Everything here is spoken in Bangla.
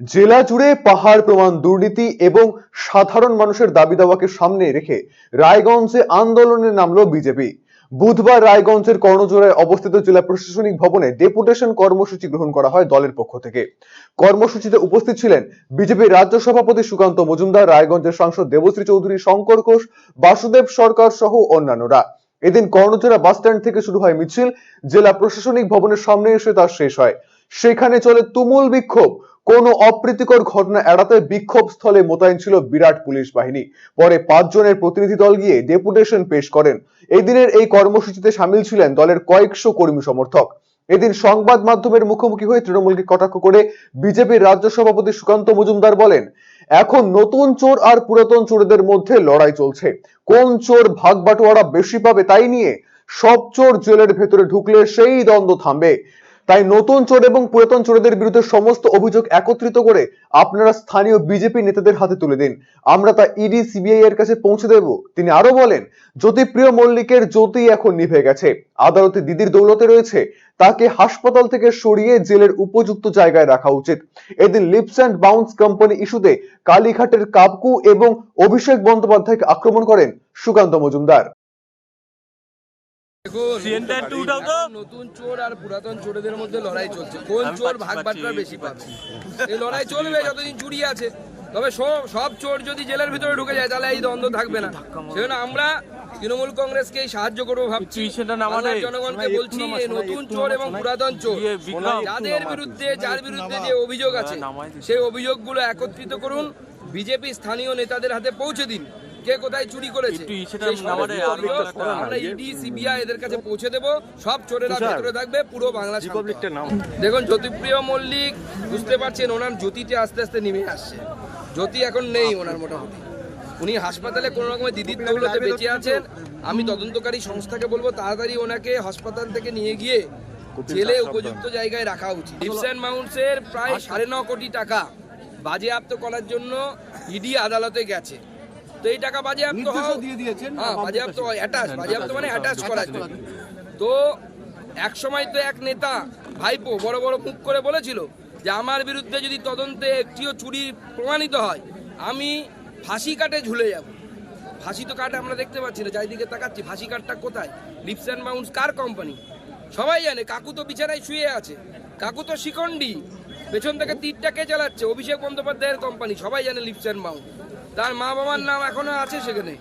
জেলা জুড়ে পাহাড় প্রমাণ, দুর্নীতি এবং সাধারণ মানুষের দাবি দাওয়াকে সামনে রেখে রায়গঞ্জে আন্দোলনে নামলো বিজেপি। বুধবার রায়গঞ্জের কর্ণজোড়ায় অবস্থিত জেলা প্রশাসনিক ভবনে ডেপুটেশন কর্মসূচি গ্রহণ করা হয় দলের পক্ষ থেকে। কর্মসূচিতে উপস্থিত ছিলেন বিজেপি রাজ্য সভাপতি সুকান্ত মজুমদার, রায়গঞ্জের সাংসদ দেবশ্রী চৌধুরী, শঙ্কর ঘোষ, বাসুদেব সরকার সহ অন্যান্যরা। এদিন কর্ণজোড়া বাস স্ট্যান্ড থেকে শুরু হয় মিছিল। জেলা প্রশাসনিক ভবনের সামনে এসে তা শেষ হয়। সেখানে চলে তুমুল বিক্ষোভ। কোনো অপ্রীতিকর ঘটনা এড়াতে বিক্ষোভ স্থলে মোতায়েন ছিল বিরাট পুলিশ বাহিনী। পরে পাঁচজনের প্রতিনিধি দল গিয়ে ডেপুটেশন পেশ করেন। এই দিনের এই কর্মসূচিতে সামিল ছিলেন দলের কয়েকশো কর্মী সমর্থক। এদিন সংবাদ মাধ্যমের মুখোমুখি হয়ে তৃণমূলকে কটাক্ষ করে বিজেপির রাজ্য সভাপতি সুকান্ত মজুমদার বলেন, এখন নতুন চোর আর পুরাতন চোরদের মধ্যে লড়াই চলছে। কোন চোর ভাগ বাটোয়ারা বেশি পাবে তাই নিয়ে সব চোর জেলের ভেতরে ঢুকলে সেই দ্বন্দ্ব থামবে। তাই নতুন চোর এবং পুরাতন চোরদের বিরুদ্ধে সমস্ত অভিযোগ একত্রিত করে আপনারা স্থানীয় বিজেপি নেতাদের হাতে তুলে দিন। আমরা তা ইডি, সিবিআই এর কাছে পৌঁছে দেব। তিনি আরও বলেন, জ্যোতিপ্রিয় মল্লিকের জ্যোতি এখন নিভে গেছে। আদালতে দিদির দৌলতে রয়েছে। তাকে হাসপাতাল থেকে সরিয়ে জেলের উপযুক্ত জায়গায় রাখা উচিত। এদিন লিপস অ্যান্ড বাউন্স কোম্পানি ইস্যুতে কালীঘাটের কাবকু এবং অভিষেক বন্দ্যোপাধ্যায়কে আক্রমণ করেন সুকান্ত মজুমদার। নতুন চোর আর পুরাতন চোরদের মধ্যে লড়াই চলছে। কোন চোর ভাগ বাটরা বেশি পাবে? পাচ্ছি। এই লড়াই চলবে যতদিন চুরি আছে। তবে সব সব চোর যদি জেলের ভিতরে ঢুকে যায় তাহলে এই দ্বন্দ্ব থাকবে না। সেজন্য আমরা তৃণমূল কংগ্রেসকে সাহায্য করব ভাবছি। জনগণকে বলছি এই নতুন চোর এবং পুরাতন চোর। যাদের বিরুদ্ধে যার বিরুদ্ধে যে অভিযোগ আছে দিস। সেই অভিযোগগুলো একত্রিত করুন। বিজেপি স্থানীয় নেতাদের হাতে পৌঁছে দিন। কে কোথায় চুরি করেছে? আমরা ইডি সিবিআই এদের কাছে পৌঁছে দেব। সব চোরেরা ভেতরে থাকবে পুরো বাংলা। দেখুন জ্যোতিপ্রিয় মল্লিক বুঝতে পারছেন ওনার জ্যোতিতে আস্তে আস্তে নেমে আসছে। জ্যোতি এখন নেই ওনার মোটামুটি। উনি হাসপাতালে কোনো রকমের দিদির দৌলতে বেঁচে আছেন। আমি তদন্তকারী সংস্থাকে বলব তাড়াতাড়ি ওনাকে হাসপাতাল থেকে নিয়ে গিয়ে জেলে উপযুক্ত জায়গায় রাখা উচিত। লিপস অ্যান্ড মাউন্টসের প্রায় সাড়ে ন কোটি টাকা বাজেয়াপ্ত করার জন্য ইডি আদালতে গেছে। তো এই টাকা বাজেয়াপ্ত দিয়ে দিয়েছেন হ্যাঁ বাজেয়াপ্ত অ্যাটাচ বাজেয়াপ্ত মানে অ্যাটাচ জন্য তো এক সময় তো এক নেতা ভাইপো বড় বড় মুখ করে বলেছিল যে আমার বিরুদ্ধে যদি তদন্তে একটিও চুরি প্রমাণিত হয় আমি ফাঁসি কাটে ঝুলে যাব। ফাঁসি তো কাটে আমরা দেখতে পাচ্ছি না চারিদিকে তাকাচ্ছি। ফাঁসি কাটটা কোথায়? লিপস অ্যান্ড বাউন্স কার কোম্পানি? সবাই জানে কাকু তো বিছানায় শুয়ে আছে। কাকু তো শিকন্ডি। পেছন থেকে তীরটা কে চালাচ্ছে? অভিষেক বন্দ্যোপাধ্যায়ের কোম্পানি। সবাই জানে লিপস অ্যান্ড বাউন্স। তার মা বাবার নাম এখনও আছে সেখানে।